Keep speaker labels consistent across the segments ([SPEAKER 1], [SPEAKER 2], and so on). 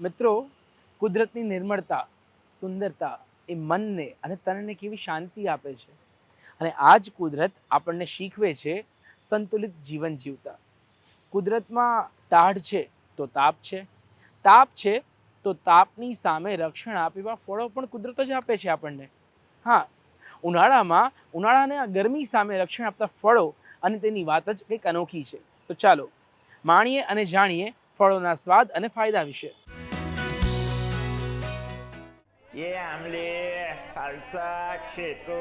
[SPEAKER 1] મિત્રો, કુદરતની નિર્મળતા, સુંદરતા એ મનને અને તનને કેવી શાંતિ આપે છે. અને આ જ કુદરત આપણને શીખવે છે સંતુલિત જીવન જીવતા. કુદરતમાં ટાઢ છે તો તાપ છે. તાપ છે તો તાપની સામે રક્ષણ આપે એવા ફળો પણ કુદરત જ આપે છે આપણને. હા, ઉનાળામાં, ઉનાળાને આ ગરમી સામે રક્ષણ આપતા ફળો અને તેની વાત જ કંઈક અનોખી છે. તો ચાલો, માણીએ અને જાણીએ ફળોના સ્વાદ અને ફાયદા વિશે.
[SPEAKER 2] એ આમલે ફાલસા ખેતો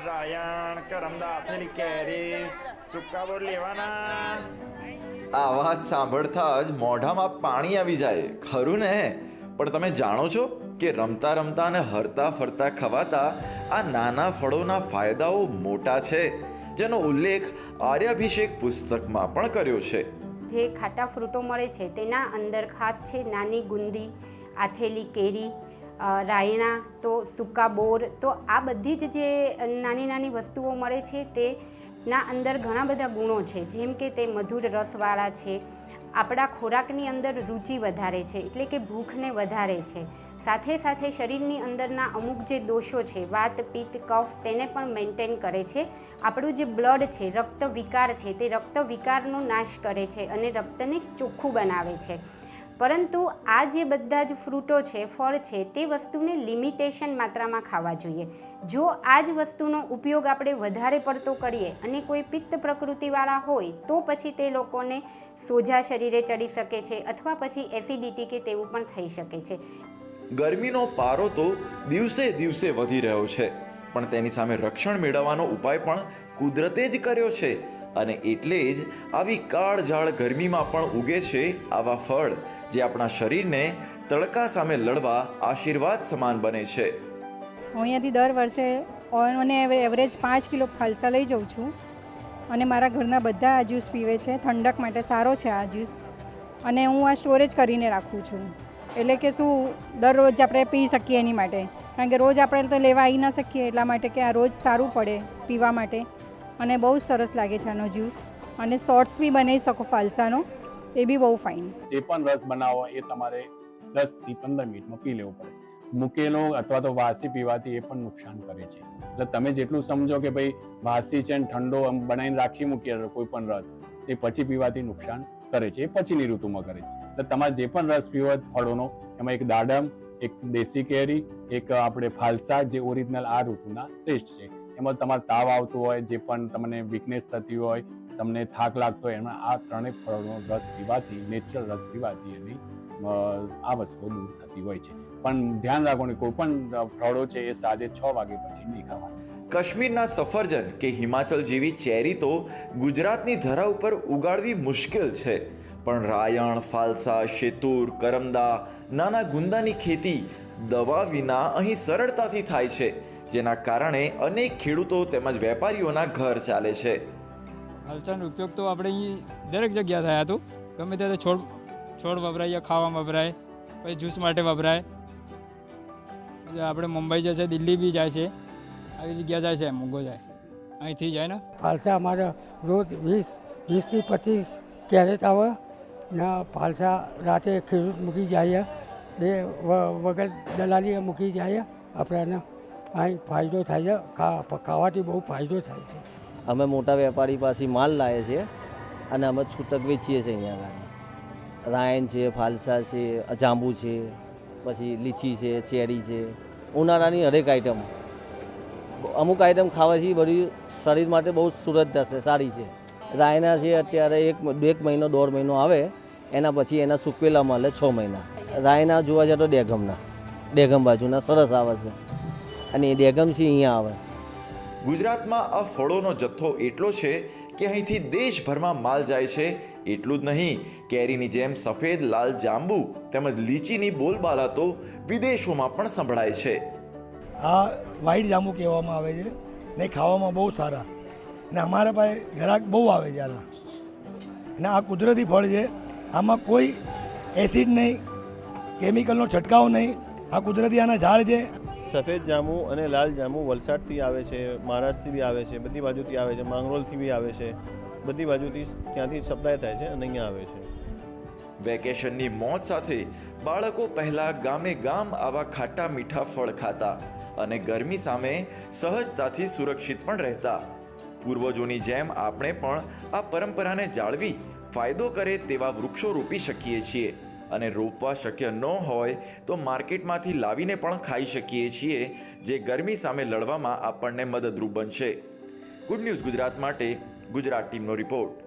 [SPEAKER 2] રાયણ કરમદાસની કેરી સુકા બોર લેવાના
[SPEAKER 3] આ વાત સાંભળતા જ મોઢામાં પાણી આવી જાય ખરું ને પણ તમે જાણો છો કે રમતા રમતા અને હરતા ફરતા ખવાતા આ નાના ફળોના ફાયદાઓ મોટા છે જેનો ઉલ્લેખ આર્યાભિષેક પુસ્તકમાં પણ કર્યો છે
[SPEAKER 4] જે ખાટા ફ્રૂટો મળે છે તેના અંદર ખાસ છે નાની ગુંદી આથેલી કેરી રાયણા, તો સૂકા બોર, તો આ બધી જ જે નાની નાની વસ્તુઓ મળે છે તેના અંદર ઘણા બધા ગુણો છે. જેમ કે તે મધુર રસવાળા છે, આપણા ખોરાકની અંદર રુચિ વધારે છે, એટલે કે ભૂખને વધારે છે. સાથે સાથે શરીરની અંદરના અમુક જે દોષો છે, વાત, પિત્ત, કફ, તેને પણ મેન્ટેન કરે છે. આપણું જે બ્લડ છે, રક્ત વિકાર છે, તે રક્ત વિકારનો નાશ કરે છે અને રક્તને ચોખ્ખું બનાવે છે. પરંતુ આ જે બધા જ ફ્રૂટો છે, ફળ છે, તે વસ્તુને લિમિટેશન માત્રામાં ખાવા જોઈએ. જો આ જ વસ્તુનો ઉપયોગ આપણે વધારે પડતો કરીએ અને કોઈ પિત્ત પ્રકૃતિવાળા હોય, તો પછી તે લોકોને સોજા શરીરે ચડી શકે છે અથવા પછી એસિડિટી કે તેવું પણ થઈ શકે છે.
[SPEAKER 3] ગરમીનો પારો તો દિવસે દિવસે વધી રહ્યો છે, પણ તેની સામે રક્ષણ મેળવવાનો ઉપાય પણ કુદરતે જ કર્યો છે. અને એટલે જ આવી કાળઝાળ ગરમીમાં પણ ઉગે છે આવા ફળ, જે આપણા શરીરને તડકા સામે લડવા આશીર્વાદ સમાન બને છે.
[SPEAKER 5] હું અહીંયાથી દર વર્ષે ઓન એવરેજ પાંચ કિલો ફાલસા લઈ જાઉં છું. અને મારા ઘરના બધા આ જ્યુસ પીવે છે, ઠંડક માટે સારો છે આ જ્યુસ. અને હું આ સ્ટોરેજ કરીને રાખું છું. એટલે કે શું દરરોજ આપણે પી શકીએ એની માટે. કારણ કે રોજ આપણે તો લેવા આવી ના શકીએ એટલા માટે કે આ રોજ સારું પડે પીવા માટે. અને બહુ સરસ લાગે છે આનો જ્યુસ. અને શોર્ટ્સ બી બનાવી શકો ફાલસાનો. એ બી બહુ ફાઇન.
[SPEAKER 6] જે પણ રસ બનાવો એ તમારે દસથી પંદર મિનિટમાં પી લેવો પડે. મૂકેલો અથવા તો વાસી પીવાથી એ પણ નુકસાન કરે છે. એટલે તમે જેટલું સમજો કે ભાઈ વાસી છે ને ઠંડો આમ બનાવીને રાખી મૂકીએ કોઈ પણ રસ, એ પછી પીવાથી નુકસાન કરે છે, એ પછીની ઋતુમાં કરે છે. એટલે તમારે જે પણ રસ પીવો ફળોનો, એમાં એક દાડમ, એક દેશી કેરી, એક આપણે ફાલસા જે ઓરિજિનલ આ ઋતુના શ્રેષ્ઠ છે. એમાં તમારે તાવ આવતું હોય, જે પણ તમને વીકનેસ થતી હોય, તમને થાક લાગતો હોય, એમાં આ ત્રણેય ફળનો રસ પીવાથી નેચરલ રસ પીવાથી એની આ વસ્તુઓ દૂર થતી હોય છે. પણ ધ્યાન રાખવાનું કોઈ પણ ફળો છે એ સાંજે છ વાગે પછી નહીં ખાવાના.
[SPEAKER 3] કાશ્મીરના સફરજન કે હિમાચલ જેવી ચેરી તો ગુજરાતની ધરા ઉપર ઉગાડવી મુશ્કેલ છે. પણ રાયણ, ફાલસા, શેતુર, કરમદા, નાના ગુંદાની ખેતી દવા વિના અહીં સરળતાથી થાય છે. જેના કારણે અનેક ખેડૂતો તેમજ વેપારીઓના ઘર ચાલે છે.
[SPEAKER 7] હલચાનો ઉપયોગ તો આપણે અહીં દરેક જગ્યા થયા. હતો ગમે ત્યારે છોડ છોડ વપરાય ખાવામાં વપરાય પછી જ્યુસ માટે વપરાય. પછી આપણે મુંબઈ જાય છે દિલ્હી બી જાય છે. આવી જગ્યા જાય છે મોંઘો જાય. અહીંથી જાય ને?
[SPEAKER 8] ફાલસા અમારે રોજ વીસ વીસથી પચીસ કેરેટ આવે ને ફાલસા રાતે ખેડૂત મૂકી જાય એ વ- વગર દલાલીએ મૂકી જાય આપણને. અહીં ફાયદો થાય છે. ખાવાથી બહુ ફાયદો થાય છે.
[SPEAKER 9] અમે મોટા વેપારી પાસે માલ લાવીએ છીએ અને અમે છૂટક વેચીએ છીએ અહીંયા આગળ. રાયન છે, ફાલસા છે, જાંબુ છે, પછી લીચી છે, ચેરી છે. ઉનાળાની હરેક આઈટમ અમુક આઈટમ ખાવાથી બધી શરીર માટે બહુ સુરત થશે સારી છે. રાયના છે અત્યારે એક એક મહિનો, દોઢ મહિનો આવે. એના પછી એના સૂકવેલા મળે છ મહિના. રાયના જોવા જાય તો ડેગમના. ડેગમ બાજુના સરસ આવે છે. અને એ ડેગમથી અહીંયા આવે.
[SPEAKER 3] ગુજરાતમાં આ ફળોનો જથ્થો એટલો છે કે અહીંથી દેશભરમાં માલ જાય છે. એટલું જ નહીં કેરીની જેમ સફેદ લાલ જાંબુ તેમજ લીચીની બોલબાલા તો વિદેશોમાં પણ સંભળાય છે.
[SPEAKER 10] આ વાઈટ જાંબુ કહેવામાં આવે છે ને ખાવામાં બહુ સારા. અને અમારા પાસે ગ્રાહક બહુ આવે છે આના. અને આ કુદરતી ફળ છે. આમાં કોઈ એસિડ નહીં કેમિકલનો છંટકાવ નહીં. આ કુદરતી આના ઝાડ છે.
[SPEAKER 11] સફેદ જાંબુ અને લાલ જાંબુ વલસાડથી આવે છે, મહારાષ્ટ્રથી બી આવે છે, બધી બાજુથી આવે છે, માંગરોલથી બી આવે છે, બધી બાજુથી ત્યાંથી સપ્લાય થાય છે અને અહીંયા આવે છે.
[SPEAKER 3] વેકેશનની મોજ સાથે બાળકો પહેલાં ગામે ગામ આવા ખાટા મીઠા ફળ ખાતા અને ગરમી સામે સહજતાથી સુરક્ષિત પણ રહેતા. પૂર્વજોની જેમ આપણે પણ આ પરંપરાને જાળવી, ફાયદો કરે તેવા વૃક્ષો રોપી શકીએ છીએ. અને રોપવા શક્ય ન હોય તો માર્કેટમાંથી લાવીને પણ ખાઈ શકીએ છીએ, જે ગરમી સામે લડવામાં આપણને મદદરૂપ બનશે. ગુડ ન્યૂઝ ગુજરાત માટે ગુજરાત ટીમનો રિપોર્ટ.